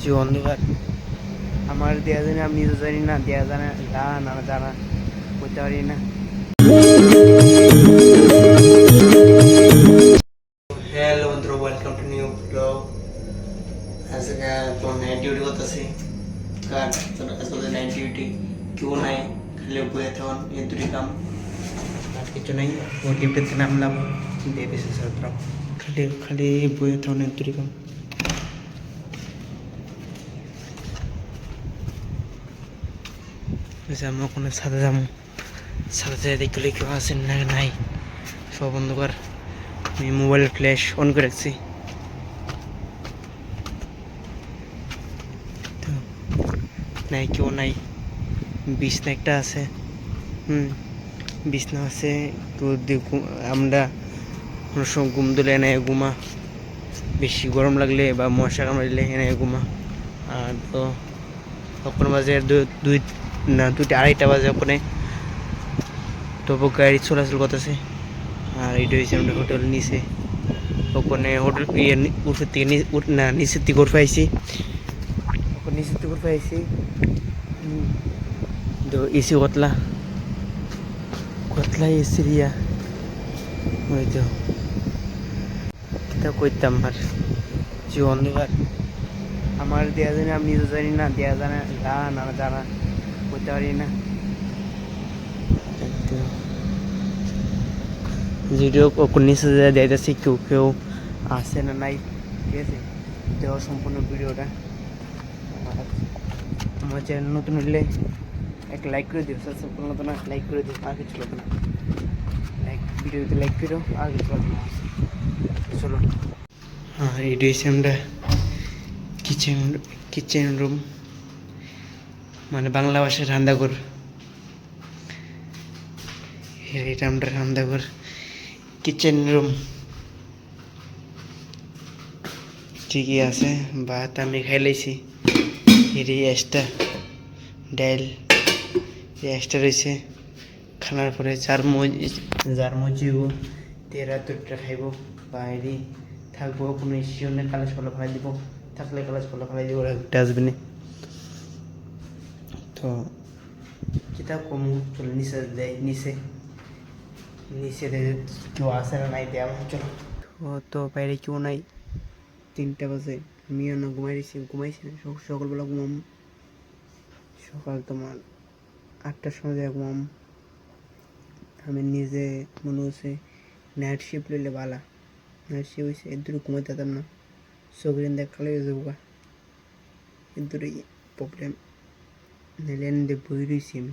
যে অন্ধকার আমার দেয়া জানি আমি নিজে জানি না দেয়া জানা জানা না জানা বলতে পারি না হ্যালো বন্ধুরা ওয়েলকাম টু নিউ ব্লগ আজকে তো নাইট ডিউটি করতেছি কার আজকে নাইট ডিউটি কেউ নাই খালি বয়ে থাকুন এ দুটি কাম আর কিছু নাই ও ডিউটিতে নামলাম দিয়ে বেশি সারতাম খালি খালি বয়ে থাকুন এ দুটি কাম যাব কোনো সাথে যাব সাথে যেয়ে দেখলে কেউ আসেন না, নাই। সব অন্ধকার। আমি মোবাইল ফ্ল্যাশ অন করে রাখছি। তো, নাই কেউ নাই। বিছনা একটা আছে। হুম, বিছনা আছে। কেউ আমরা কোনো সময় ঘুম দিলে এনে ঘুমা। বেশি গরম লাগলে বা মশা কামড়াইলে এনে ঘুমা। আর তো, তখন দু- দুই না দুইটা আড়াইটা বাজে ওখানে। তবু গাড়ি চলাচল করতেছে। আর এটা হয়েছে আমরা হোটেল নিচে। ওখানে হোটেল ইয়ে নি- থেকে না নিচের থেকে উঠে আইছি। ওখানে নিচের থেকে উঠে হুম। তো এসি কতলা কতলা এসি রিয়া ওই তো। কিতা কইতাম আর। অন্ধকার আমার দেয়া জানি, আমি নিজে জানি না, দেয়া জানা জানা না, জানা। করতে পারি না। ভিডিও নিচে দিতেছি কেউ কেউ আসে না নাই, ঠিক আছে? দেওয়া সম্পূর্ণ ভিডিওটা। আমার চ্যানেল নতুন হলে এক লাইক করে দিও সাবস্ক্রাইব করলে তো না, লাইক করে দিও আর কিছু লাগবে না। লাইক, ভিডিওতে লাইক করো আর কিছু লাগবে না। চলো। হ্যাঁ এটা হচ্ছে আমরা কিচেন কিচেন রুম। মানে বাংলা ভাষায় রান্নাঘর এটা আমরা রান্নাঘর কিচেন রুম ঠিকই আছে, ভাত আমি খাই লাইছি। এর এক্সট্রা ডাইল এক্সট্রা রয়েছে। খানার পরে যার মজি যার মজিব তেরা দুটা খাইব বা এরি থাকব, কোনো ইস্যু নেই কালেজ ফলো ফেলাই দিব। থাকলে কালেজ ফলো ফেলাই দিব ডাস্টবিনে তো কিতাব কম চলো নিচে দেয় নিচে নিচে দেয় কেউ আসে না নাই দেওয়া চলো। তো তো বাইরে কেউ নাই। তিনটা বাজে আমিও না ঘুমাইছি ঘুমাইছি না সক- সকালবেলা ঘুমাম। সকাল তোমার আটটার সময় যায় ঘুমাম। আমি নিজে মনে হচ্ছে নাইট শিফট লইলে বালা। নাইট শিফট হয়েছে এর দূরে ঘুমাইতে পারতাম না। চোখের দেখ খালি হয়ে যাব এর দূরে প্রবলেম নাইলে এনে বই রয়েছি আমি